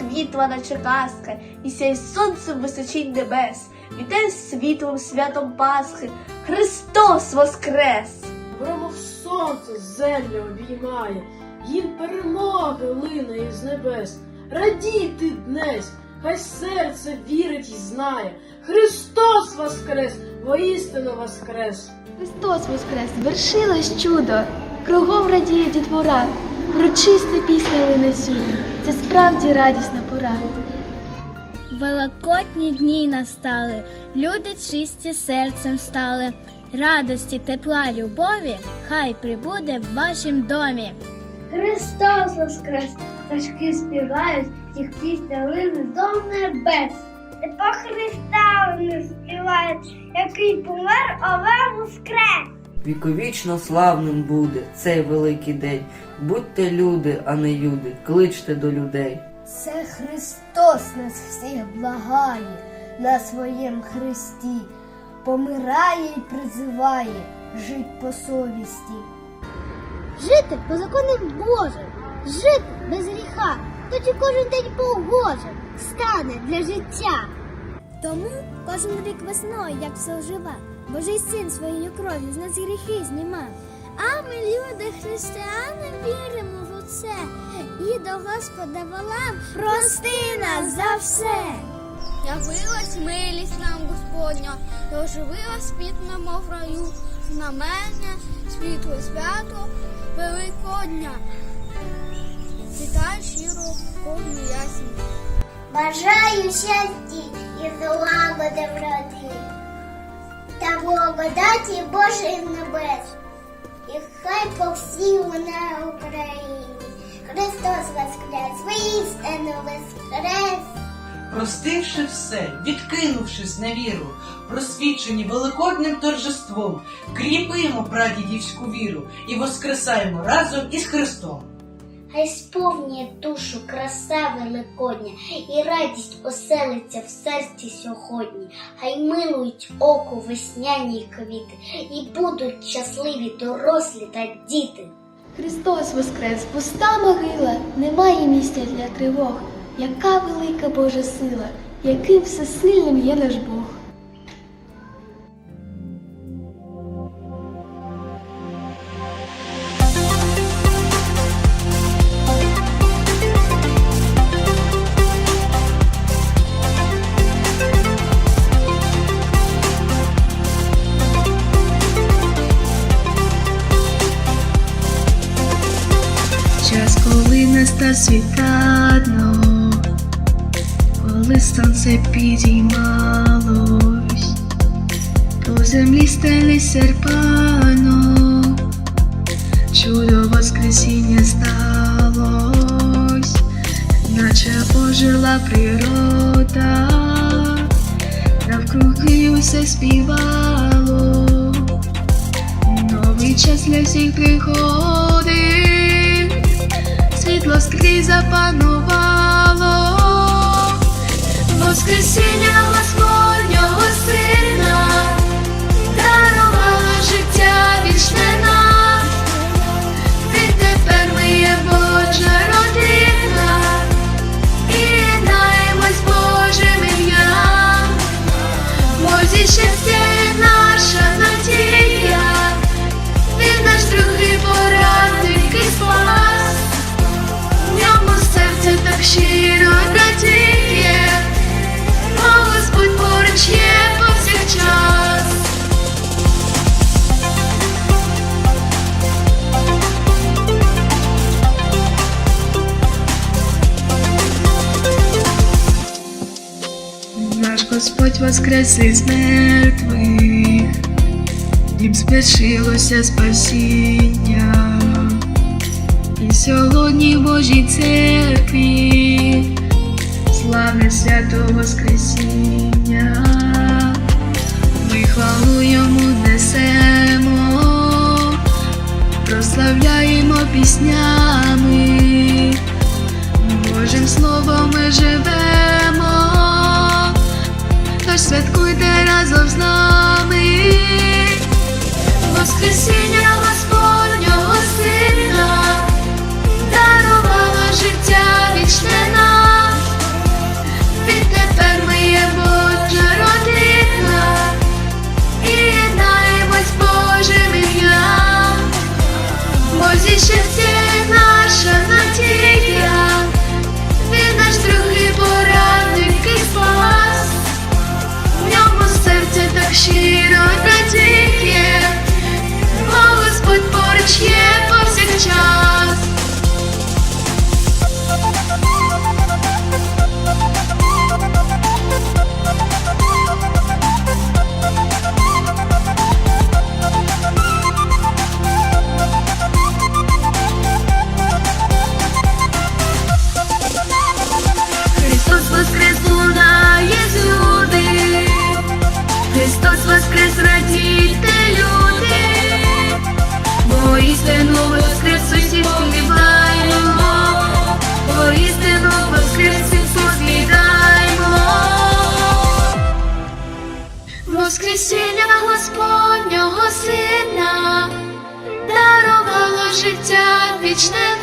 світла, наче казка, і сяй сонцем височінь небес, вітає світлом святом Пасхи, Христос Воскрес! Промов сонце землю обіймає, їм перемоги лине із небес. Радійте днесь, хай серце вірить і знає. Христос Воскрес, воістину Воскрес! Христос Воскрес, вершилось чудо, кругом радіє дітвора, Урочиста пісня лине сюди, це справді радісна пора. Великодні дні настали, люди чисті серцем стали. Радості, тепла, любові, хай прибуде в вашім домі. Христос Воскрес! Пташки співають, їх пісня лине до небес. І по Христа вони співають, який помер, але воскрес. Віковічно славним буде цей великий день. Будьте люди, а не юди, кличте до людей. Це Христос нас всіх благає на своєм Христі, помирає і призиває жить по совісті. Жити по законам Божим, жити без гріха, тоді кожен день погожим стане для життя. Тому кожен рік весною, як все ожива, Божий син своєю кров'ю з нас гріхи зніма. А ми, люди християни, віримо в це і до Господа волам прости нас за все. Явилась милість нам Господня, і оживилась під немов в раю, знамення, світло свято, Великодня. Вітаю щиро кожну ясінь. Бажаю щастя і злагоди в та благодаті Божої небес. І хай по всій луне Україні Христос Воскрес, воістину Воскрес. Простивши все, відкинувши зневіру, просвічені великодним торжеством, кріпимо прадідівську віру і воскресаємо разом із Христом. Хай сповнює душу краса великодня, і радість оселиться в серці сьогодні. Хай милують око весняні квіти, і будуть щасливі дорослі та діти. Христос Воскрес, пуста могила, немає місця для тривог. Яка велика Божа сила, яким всесильним є наш Бог. Настав світанок, коли сонце підіймалось, по землі стелі серпанок, чудо воскресіння сталось, наче ожила природа, навкруги усе співало. Новий час для всіх приходить, запанувало, Воскресіння Господнього Господь воскрес із мертвих, їм звершилося спасіння, і сьогодні в Божій церкві славне свято Воскресіння, ми хвалу йому несемо, прославляємо піснями, святкуйте разом з нами. Воскресіння вічне